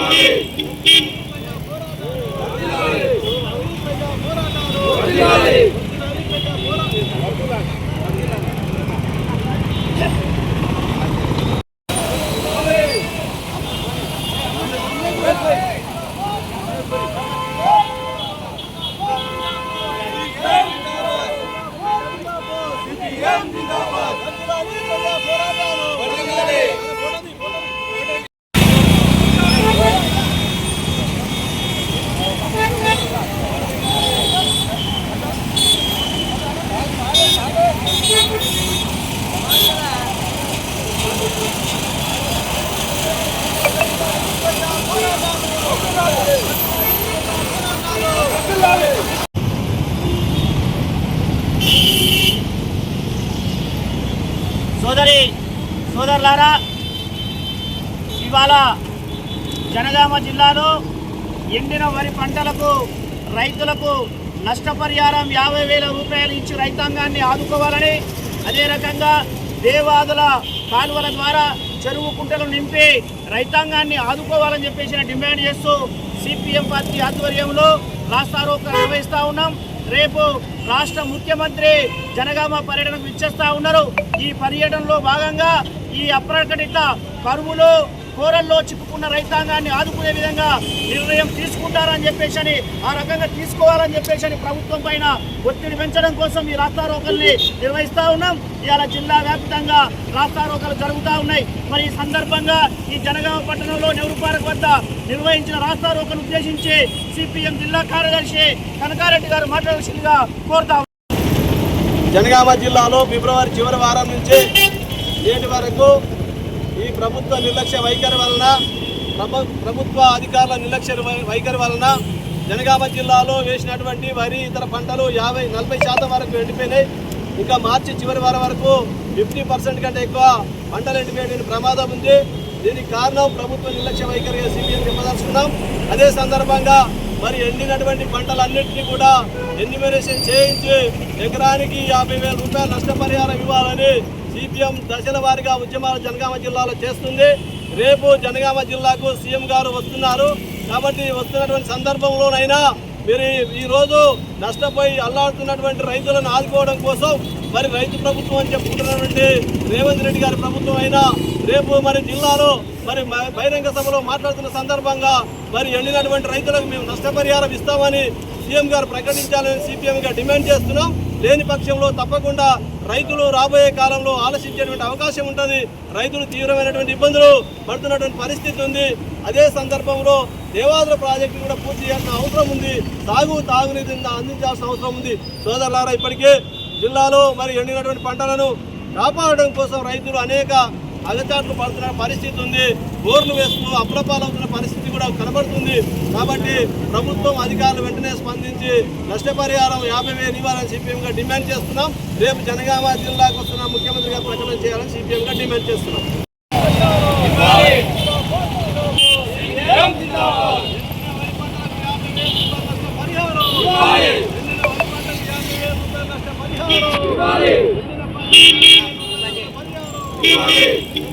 Amen. మరి సోదరులారా ఇవాళ జనగామ జిల్లాలో ఎండిన వరి పంటలకు రైతులకు నష్టపరిహారం యాభై వేల రూపాయలు ఇచ్చి రైతాంగాన్ని ఆదుకోవాలని అదే రకంగా దేవాదుల కాలువల ద్వారా చెరువు కుంటలు నింపి రైతాంగాన్ని ఆదుకోవాలని చెప్పేసి డిమాండ్ చేస్తూ సిపిఎం పార్టీ ఆధ్వర్యంలో రాస్తారోక నిర్వహిస్తూ ఉన్నాం. రేపు రాష్ట్ర ముఖ్యమంత్రి జనగామ పర్యటనకు ఇచ్చేస్తా ఉన్నారు. ఈ పర్యటనలో భాగంగా ఈ అప్రకటిత కరువులో కోరల్లో చిక్కుకున్న రైతాంగాన్ని ఆదుకునే విధంగా నిర్ణయం తీసుకుంటారని చెప్పేసి అని ఆ రకంగా తీసుకోవాలని చెప్పేసి అని ప్రభుత్వం పైన ఒత్తిడి పెంచడం కోసం ఈ రాస్తారోకల్ని నిర్వహిస్తా ఉన్నాం. ఇవాళ జిల్లా వ్యాప్తంగా రాస్తారోకలు జరుగుతూ ఉన్నాయి. మరి ఈ సందర్భంగా ఈ జనగామ పట్టణంలో నెహ్రూ పార్క్ వద్ద నిర్వహించిన రాస్తారోకను ఉద్దేశించి సిపిఎం జిల్లా కార్యదర్శి కనకారెడ్డి గారు మాట్లాడాల్సిందిగా కోరుతా జనగామ జిల్లాలో ఫిబ్రవరి చివరి వారం నుంచి నేటి వరకు ఈ ప్రభుత్వ నిర్లక్ష్య వైఖరి వలన ప్రభుత్వ అధికారుల నిర్లక్ష్య వై- వైఖరి వలన జనగామ జిల్లాలో వేసినటువంటి వరి ఇతర పంటలు యాభై నలభై శాతం వరకు ఎండిపోయినాయి. ఇంకా మార్చి చివరి వారం వరకు ఫిఫ్టీ పర్సెంట్ కంటే ఎక్కువ పంటలు ఎండిపోయిన ప్రమాదం ఉంది. దీనికి కారణం ప్రభుత్వ నిర్లక్ష్య వైఖరిగా సిపిఎం చెప్పదలుచుకున్నాం. అదే సందర్భంగా మరి ఎండినటువంటి పంటలన్నింటినీ కూడా ఎన్యూమరేషన్ చేయించి ఎకరానికి యాభై వేల రూపాయల నష్టపరిహారం ఇవ్వాలని సిపిఎం దశల వారీగా ఉద్యమాలు జనగామ జిల్లాలో చేస్తుంది. రేపు జనగామ జిల్లాకు సీఎం గారు వస్తున్నారు. కాబట్టి వస్తున్నటువంటి సందర్భంలోనైనా మీరు ఈరోజు నష్టపోయి అల్లాడుతున్నటువంటి రైతులను ఆదుకోవడం కోసం మరి రైతు ప్రభుత్వం అని చెప్పుకుంటున్నటువంటి రేవంత్ రెడ్డి గారి ప్రభుత్వం అయినా రేపు మరి జిల్లాలో మరి మ- బహిరంగ సభలో మాట్లాడుతున్న సందర్భంగా మరి ఎండినటువంటి రైతులకు మేము నష్టపరిహారం ఇస్తామని సీఎం గారు ప్రకటించాలని సిపిఎంగా డిమాండ్ చేస్తున్నాం. లేని పక్షంలో తప్పకుండా రైతులు రాబోయే కాలంలో ఆలోచించేటువంటి అవకాశం ఉంటుంది. రైతులు తీవ్రమైనటువంటి ఇబ్బందులు పడుతున్నటువంటి పరిస్థితి ఉంది. అదే సందర్భంలో దేవాదుల ప్రాజెక్టు కూడా పూర్తి చేయాల్సిన అవసరం ఉంది. సాగు తాగునీటిని అందించాల్సిన అవసరం ఉంది. సోదరులారా ఇప్పటికే జిల్లాలో మరి ఎండినటువంటి పంటలను కాపాడడం కోసం రైతులు అనేక అగచాట్లు పడుతున్న పరిస్థితి ఉంది. బోర్లు వేస్తూ అప్రపాలవుతున్న పరిస్థితి కూడా కనబడుతుంది. కాబట్టి ప్రభుత్వం అధికారులు వెంటనే స్పందించి నష్టపరిహారం యాభై వేలు ఇవ్వాలని సిపిఎంగా డిమాండ్ చేస్తున్నాం. రేపు జనగామ జిల్లాకు వస్తున్న ముఖ్యమంత్రిగా ప్రకటన చేయాలని సిపిఎంగా డిమాండ్ చేస్తున్నాం. Thank.